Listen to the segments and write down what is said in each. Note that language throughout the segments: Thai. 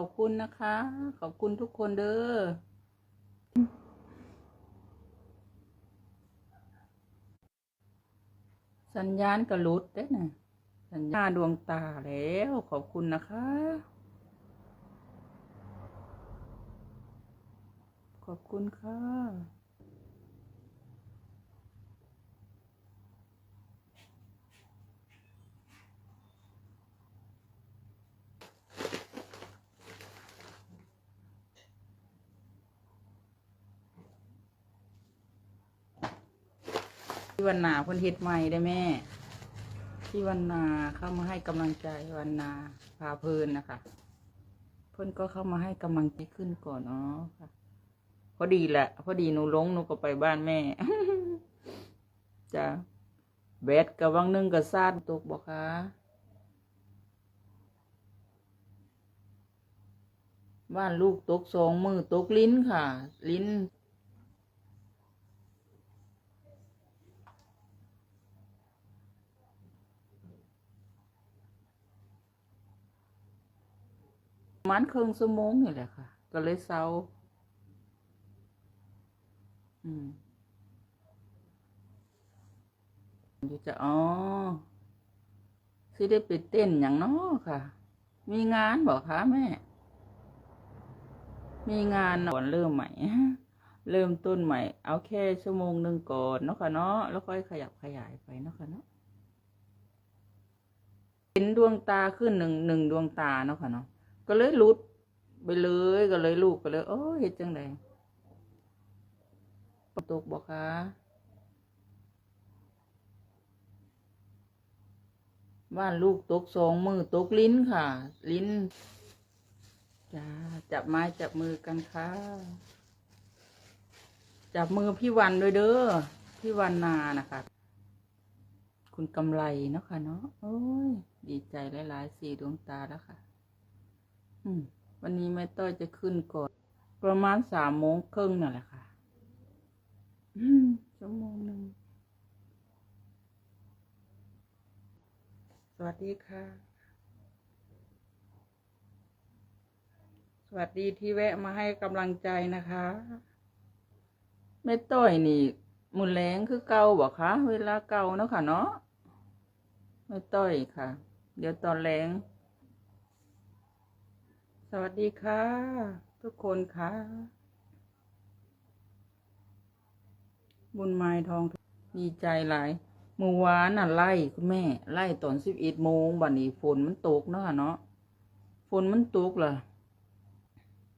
ขอบคุณนะคะ ขอบคุณทุกคนเด้อสัญญาณกระลุดได้นะสัญญาดวงตาแล้ว ขอบคุณนะคะ ขอบคุณค่ะ พี่วันนาเพิ่นเฮ็ดใหม่ได้แม่ พี่วันนาเข้ามาให้กำลังใจวันนาพาเพลินนะคะ เพิ่นก็เข้ามาให้กำลังใจขึ้นก่อนเนาะค่ะพอดีแหละพอดีหนูลงหนูก็ไปบ้านแม่จ้ะแบดกับวังนึงกับซาดตกบอกคะบ้านลูกตกสองมือตกลิ้นค่ะ ลิ้น ประมันครึ่งชั่วโมงนี่แหละค่ะ ก็เลยเศร้าอืมอยู่จะอ๋อสิได้ไปเต้นอย่างน้อค่ะ มีงานบอกคะแม่ มีงานก่อนเริ่มใหม่ เริ่มต้นใหม่ เอาแค่ชั่วโมงหนึ่งก่อนเนาะค่ะเนาะ แล้วค่อยขยับขยายไปเนาะค่ะเนาะ เห็นดวงตาขึ้นหนึ่งหนึ่งดวงตาเนาะค่ะเนาะ ก็เลยลุดไปเลยก็เลยลูกก็เลยโอ้เฮ็ดจังไดตกบอกคะบ้านลูกตกสองมือตกลิ้นค่ะ ลิ้นจ้าจับไม้จับมือกันค่ะ จับมือพี่วันด้วยเด้อพี่วันนานะคะ คุณกำไรเนาะค่ะเนาะโอ้ย ดีใจหลายๆสี่ดวงตาแล้วค่ะ วันนี้แม่ต้อยจะขึ้นก่อน ประมาณสามโมงครึ่งนั่นแหละค่ะชั่วโมงหนึ่ง สวัสดีค่ะ สวัสดีที่แวะมาให้กำลังใจนะคะแม่ต้อยนี่มุนแรงคือเก่าบอกคะเวลาเก่าเนาะค่ะเนาะแม่ต้อยค่ะ เดี๋ยวตอนแรง สวัสดีค่ะ ทุกคนค่ะ บุญไม้ทองดีใจหลายเมื่อวานน่ะไล่คุณแม่ ไล่ตอนสิบเอ็ดโมงบัดนี้ฝนมันตกเนาะเนาะฝนมันตกล่ะ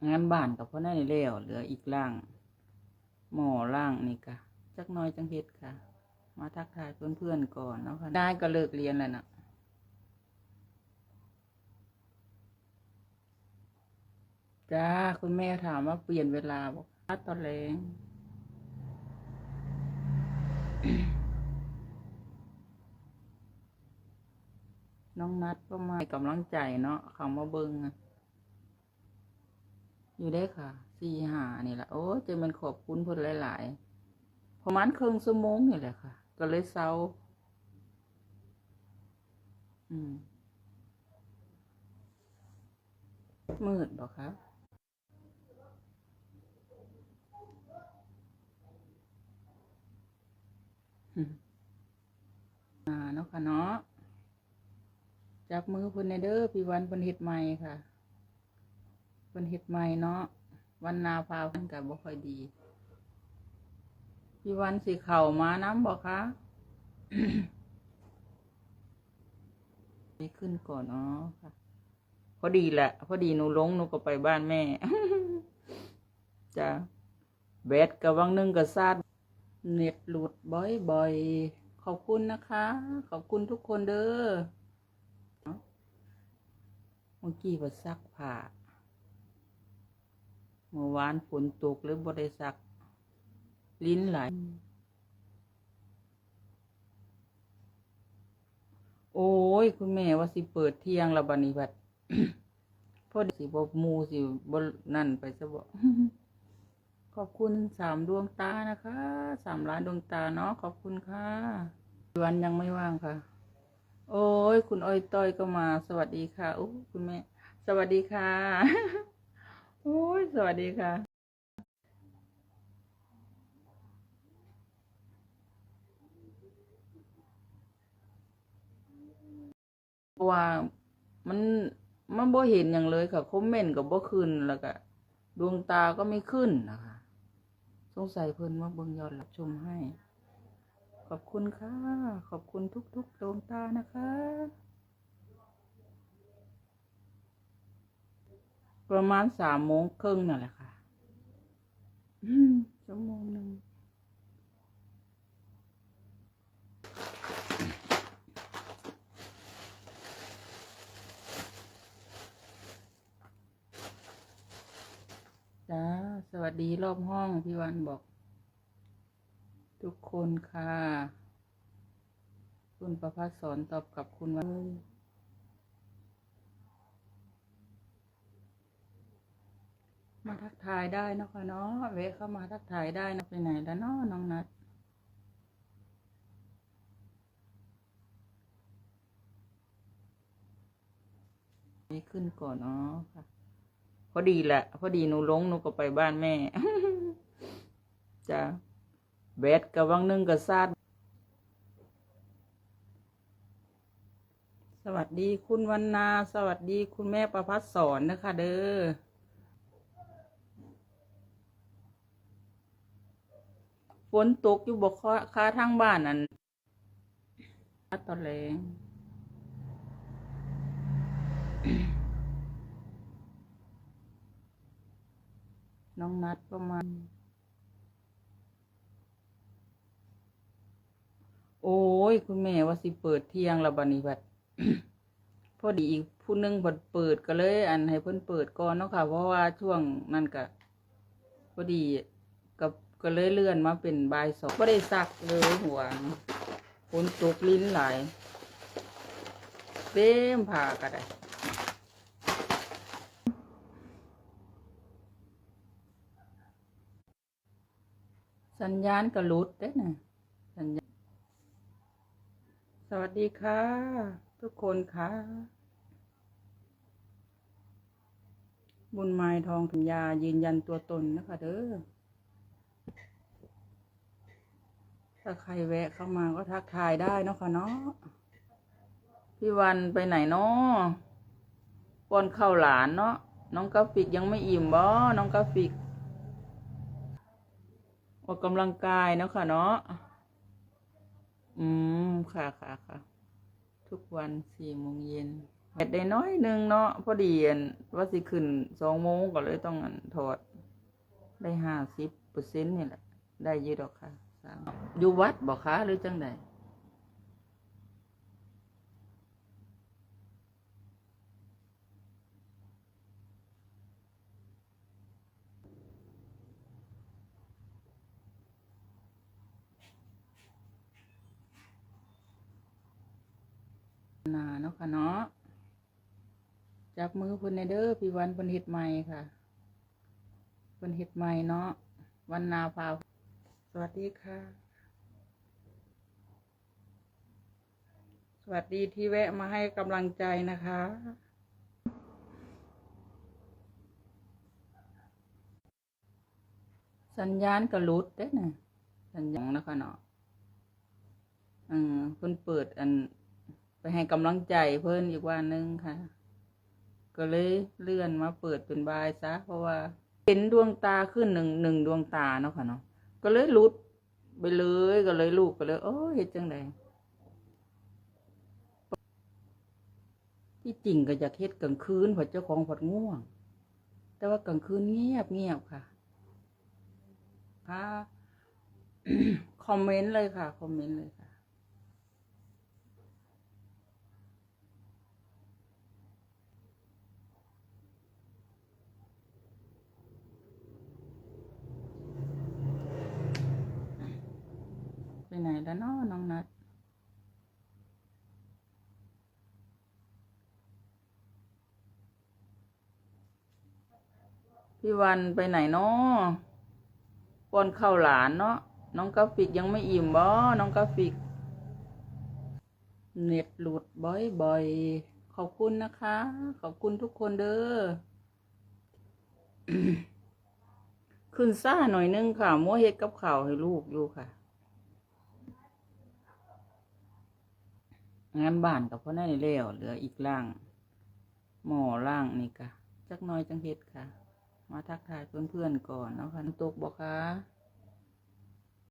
งานบ้านกับพ่อแน่นี่แล้วเหลืออีกล่าง หมอล่างนี่ค่ะจักน้อยจังเฮ็ดค่ะ มาทักทายเพื่อนๆก่อนเนาะค่ะได้ก็เลิกเรียนแล้วนะ จ้าคุณแม่ถามว่าเปลี่ยนเวลาบอกว่าตอนแรงน้องนัดก็มาให้กำลังใจเนาะเขามาเบิงอะอยู่ได้ค่ะสี่หานี่แหละโอ้เจะมันขอบคุณเพิ่นหลายๆประมาณครึ่งชั่วโมงนี่แหละค่ะ ก็เลยเศร้าอืมมืดบอกคะอื อ่าเนาะค่ะเนาะจับมือเพิ่นในเด้อพี่วันเพิ่นเฮ็ดใหม่ค่ะเพิ่นเฮ็ดใหม่เนาะวันนาพาเพิ่นกับบ่ค่อยดี พี่วันสิเข่ามาน้ำบอกคะไปขึ้นก่อนเนาะค่ะพอดีแหละพอดีหนูลงหนูก็ไปบ้านแม่จ้ะแบดกับวังนึงกับซาดเน็ตหลุดบ่อยๆ ขอบคุณนะคะ ขอบคุณทุกคนเด้อเมื่อกี้ว่าซักผ้าเมื่อวานฝนตกหรือบ่ได้ซัก ลิ้นไหล โอ้ย คุณแม่ว่าสิเปิดเที่ยงละบันี้บัดพอดีสิบมูสิบนั่นไปซะบ่ข อบคุณสามดวงตานะคะสามล้านดวงตาเนาะขอบคุณค่ะวันยังไม่ว่างค่ะ โอ้ยคุณอ้อยต้อยก็มา สวัสดีค่ะโอ้คุณแม่สวัสดีค่ะ โอ้ยสวัสดีค่ะว่ามันมันบ่เห็นอย่างเลยค่ะคอมเมนต์ก็บ่ขึ้นแล้วก็ดวงตาก็ไม่ขึ้นนะคะ สงสัยเพิ่นว่าเบิ่งยอดรับชมให้ ขอบคุณค่ะ ขอบคุณทุกๆดวงตานะคะ ประมาณสามโมงครึ่งนั่นแหละค่ะชั่วโมงหนึ่ง จ้า สวัสดีรอบห้องพี่วันบอก ทุกคนค่ะ คุณประภาสอนตอบกับคุณวันมาทักทายได้นะคะเนาะเวเข้ามาทักทายได้นะไปไหนแล้วเนาะน้องนัดนี่ขึ้นก่อนเนาะค่ะ พอดีแหละพอดีหนูลงหนูก็ไปบ้านแม่จ้ะแบดกับวังนึงกับซาดสวัสดีคุณวันนา สวัสดีคุณแม่ประพัฒสอนนะคะเด้อฝนตกอยู่บกค้าทางบ้านนั่นตอนแรง น้องนัดประมาณ โอ้ย คุณแม่ว่าสิเปิดเที่ยงและบัดนี้บัดพอดีอีกผู้หนึงบัดเปิดก็เลย อันให้เพิ่นเปิดก่อนเนาะค่ะ เพราะว่าช่วงนั้นก็พอดีกับก็เลยเลื่อนมาเป็นบ่ายสองก็ได้ซักเลยหัวฝนตกลิ้นไหลายเต็มผ้าก็ได้ สัญญาณก็หลุดได้นะสัญญาณ สวัสดีค่ะ ทุกคนค่ะ บุญไม้ทองถุงยายืนยันตัวตนนะคะเด้อ ถ้าใครแวะเข้ามาก็ทักทายได้นะคะเนาะ พี่วันไปไหนเนาะป้อนข้าวหลานเนาะ น้องกราฟิกยังไม่อิ่มบ่ น้องกราฟิก ออกกำลังกายเนาะค่ะเนาะ อืม ค่ะค่ะค่ะ ทุกวันสี่โมงเย็นแดดได้น้อยหนึ่งเนาะพอดีอันว่าสิขึ้นสองโมงก็เลยต้องอันถอด ได้ห้าสิบเปอร์เซ็นต์นี่แหละ ได้เยอะดอกค่ะ อยู่วัดบอกคะหรือจังใด นาะค่ะเนาะจับมือเพิ่นในเด้อพี่วันเพิ่นเฮ็ดใหม่ค่ะเพิ่นเฮ็ดใหม่เนาะวันนาพาสวัสดีค่ะ สวัสดีที่แวะมาให้กำลังใจนะคะสัญญาณก็หลุดเด้นะสัญญาณนะคะเนาะอืมเพิ่นเปิดอัน ไปให้กำลังใจเพิ่นอีกวันหนึงค่ะ ก็เลยเลื่อนมาเปิดเป็นบายซะ เพราะว่าเห็นดวงตาขึ้นหนึ่งหนึ่งดวงตาเนาะค่ะเนาะก็เลยหลุดไปเลยก็เลยลูกก็เลยโอ้ยเฮ็ดจังไดที่จริงก็อยากเฮ็ดกลางคืนพราะเจ้าของผัดง่วง แต่ว่ากลางคืนเงียบเงียบค่ะค่ะคอมเมนต์เลยค่ะ คอมเมนต์เลยค่ะ ไปไหนแล้วเนาะน้องนัดพี่วันไปไหนเนาะป้อนข้าวหลานเนาะน้องกราฟิกยังไม่อิ่มบ่น้องกราฟิก เน็ตหลุดบ่อยๆคอบคุณนะคะ ขอบคุณทุกคนเด้อขึ้นซ่าหน่อยนึงค่ะมัวเฮ็ดกับข้าวให้ลูกอยู่ค่ะ งานบ้านกับพ่อนั่นแล้วเหลืออีกล่าง หมอล่างนี่ค่ะจักน้อยจังเฮ็ดค่ะ มาทักทายเพื่อนๆก่อนเนาะค่ะตกบอกค่ะ